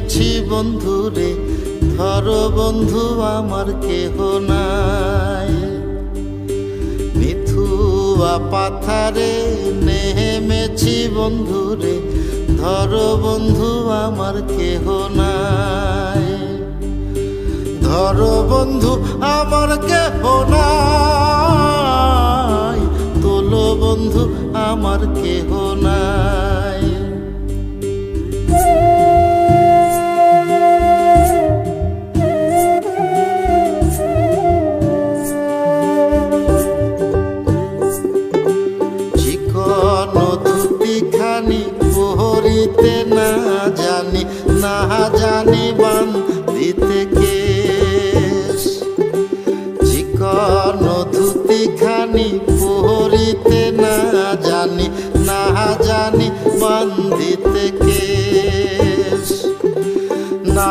নেমেছি বন্ধুরে, ধর বন্ধু আমার কেহ নাই। মিথুয়া পাথারে নেমেছি বন্ধুরে, ধর বন্ধু আমার কেহ নাই। ধর বন্ধু আমার কেহ নাই, তোলো বন্ধু আমার কেহ নাই। পহরিতে না জানি না জানি বান দিতে কে চিকন ধুতি খানি পরিতে না জানি না জানি বান দিতে কে না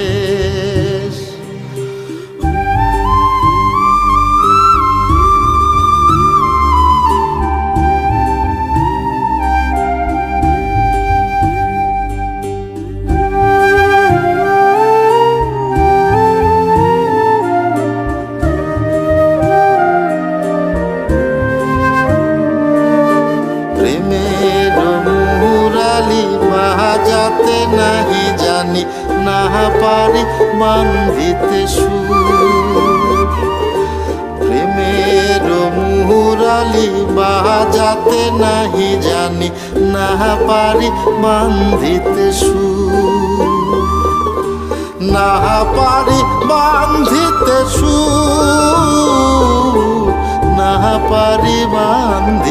প্রেমের মুরালি বাজাতে নাহি জানি, না পারি বান্ধিতে সুর। প্রেমের মুরালি বাজাতে নাহি জানি, না পারি বান্ধিতে সুর। না পারি বান্ধিতে সুর, না পারি বান্ধিতে